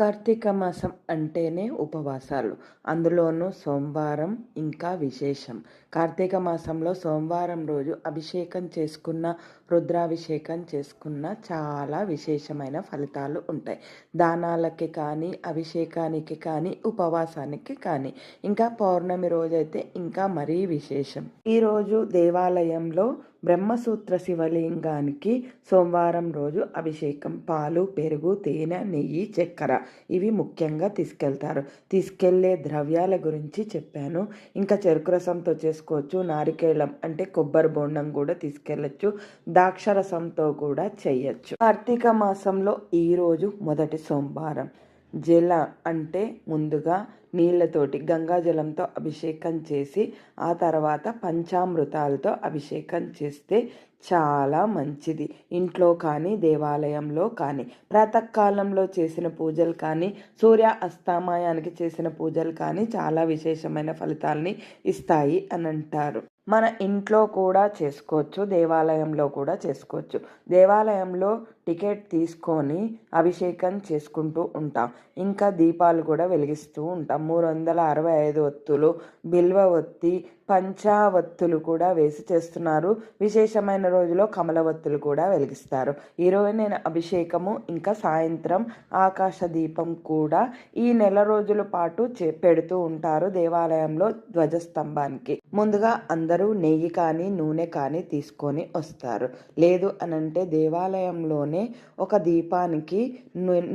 కార్తీక మాసం అంటేనే ఉపవాసాలు. అందులోనూ సోమవారం ఇంకా విశేషం. కార్తీక మాసంలో సోమవారం రోజు అభిషేకం చేసుకున్న రుద్రాభిషేకం చేసుకున్న చాలా విశేషమైన ఫలితాలు ఉంటాయి. దానాలకి కానీ అభిషేకానికి కానీ ఉపవాసానికి కానీ. ఇంకా పౌర్ణమి రోజైతే ఇంకా మరీ విశేషం. ఈరోజు దేవాలయంలో బ్రహ్మసూత్ర శివలింగానికి సోమవారం రోజు అభిషేకం. పాలు పెరుగు తేనె నెయ్యి చక్కెర ఇవి ముఖ్యంగా తీసుకెళ్తారు. తీసుకెళ్ళే ద్రవ్యాల గురించి చెప్పాను. ఇంకా చెరుకు రసంతో చేసుకోవచ్చు. నారికేళం అంటే కొబ్బరి బోండం కూడా తీసుకెళ్ళచ్చు. ద్రాక్షరసంతో కూడా చేయొచ్చు. కార్తీక మాసంలో ఈరోజు మొదటి సోమవారం. జల అంటే ముందుగా నీళ్ళతోటి గంగాజలంతో అభిషేకం చేసి ఆ తర్వాత పంచామృతాలతో అభిషేకం చేస్తే చాలా మంచిది. ఇంట్లో కానీ దేవాలయంలో కానీ ప్రాతకాలంలో చేసిన పూజలు కానీ సూర్య అస్తామయానికి చేసిన పూజలు కానీ చాలా విశేషమైన ఫలితాలని ఇస్తాయి అని అంటారు మన ఇంట్లో కూడా చేసుకోవచ్చు దేవాలయంలో కూడా చేసుకోవచ్చు. దేవాలయంలో టికెట్ తీసుకొని అభిషేకం చేసుకుంటూ ఉంటాం. ఇంకా దీపాలు కూడా వెలిగిస్తూ ఉంటాం. మూడు వందల అరవై ఐదు ఒత్తులు బిల్వ ఒత్తి పంచావత్తులు కూడా వేసి చేస్తున్నారు. విశేషమైన రోజులో కమలవత్తులు కూడా వెలిగిస్తారు. ఈరోజు నేను అభిషేకము ఇంకా సాయంత్రం ఆకాశ దీపం కూడా ఈ నెల రోజుల పాటు పెడుతూ ఉంటారు దేవాలయంలో ధ్వజస్తంభానికి. ముందుగా అందరూ నెయ్యి కానీ నూనె కానీ తీసుకొని వస్తారు. లేదు అనంటే దేవాలయంలోనే ఒక దీపానికి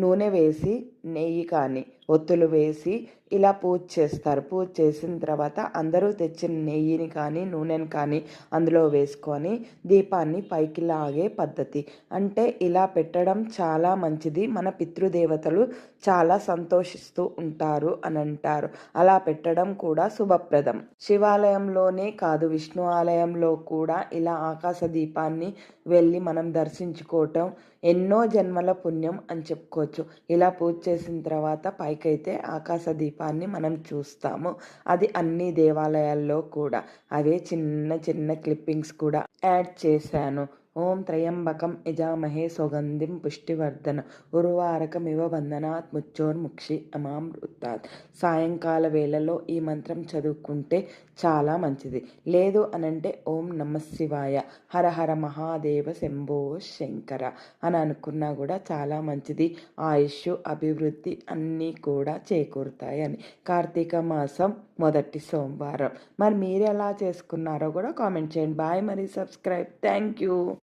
నూనె వేసి నెయ్యి కానీ ఒత్తులు వేసి ఇలా పూజ చేస్తారు. పూజ చేసిన తర్వాత అందరూ తెచ్చిన నెయ్యిని కానీ నూనెని కానీ అందులో వేసుకొని దీపాన్ని పైకి లాగే పద్ధతి. అంటే ఇలా పెట్టడం చాలా మంచిది. మన పితృదేవతలు చాలా సంతోషిస్తూ ఉంటారు అని అంటారు. అలా పెట్టడం కూడా శుభప్రదం. శివాలయంలోనే కాదు విష్ణు ఆలయంలో కూడా ఇలా ఆకాశ దీపాన్ని వెళ్ళి మనం దర్శించుకోవటం ఎన్నో జన్మల పుణ్యం అని చెప్పుకోవచ్చు. ఇలా పూజ చేసిన తర్వాత పైకైతే ఆకాశ దీపాన్ని మనం చూస్తాము. అది అన్ని దేవాలయాల్లో కూడా అవే చిన్న చిన్న క్లిప్పింగ్స్ కూడా యాడ్ చేశాను. ఓం త్రయంబకం యజామహే సుగంధిం పుష్టివర్ధన ఉర్వారకమివ వందనాత్ ముచ్చోర్ముక్షి అమామృతాత్ సాయంకాల వేళలో ఈ మంత్రం చదువుకుంటే చాలా మంచిది. లేదు అనంటే ఓం నమ శివాయ హర హర మహాదేవ శంభో శంకర అని అనుకున్నా కూడా చాలా మంచిది. ఆయుష్ అభివృద్ధి అన్నీ కూడా చేకూరుతాయని. కార్తీక మాసం మొదటి సోమవారం. మరి మీరు ఎలా చేసుకున్నారో కూడా కామెంట్ చేయండి. బాయ్ మరి సబ్స్క్రైబ్. Thank you.